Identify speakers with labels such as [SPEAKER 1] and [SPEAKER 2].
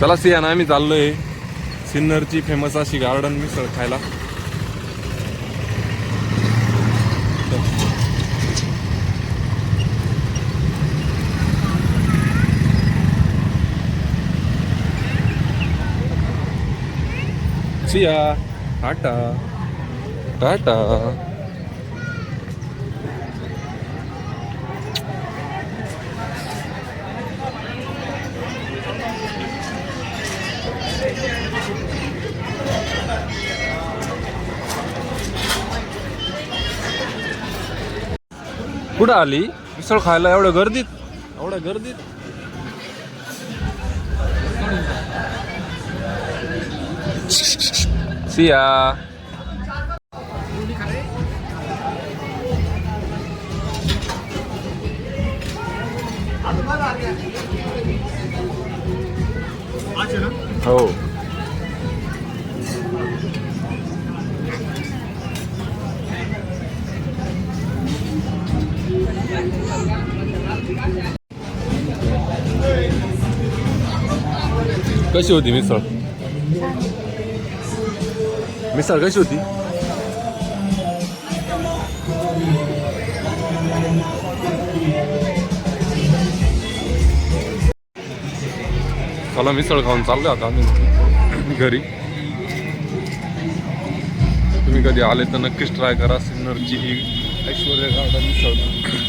[SPEAKER 1] चला सियाना आम्ही चाललोय. सिन्नरची फेमस अशी गार्डन मिसळ खायला. सिया टाटा टाटा. कुठं आली? मिसळ खायला एवढ्या गर्दीत? एवढ्या गर्दीत? सिया. हो. कशी होती मिसळ? मिसळ कशी होती? चला मिसळ खाऊन चाललो आता आम्ही घरी. तुम्ही कधी आले तर नक्कीच ट्राय करा. सिन्नरची ही ऐश्वर्या गार्डन मिसळ.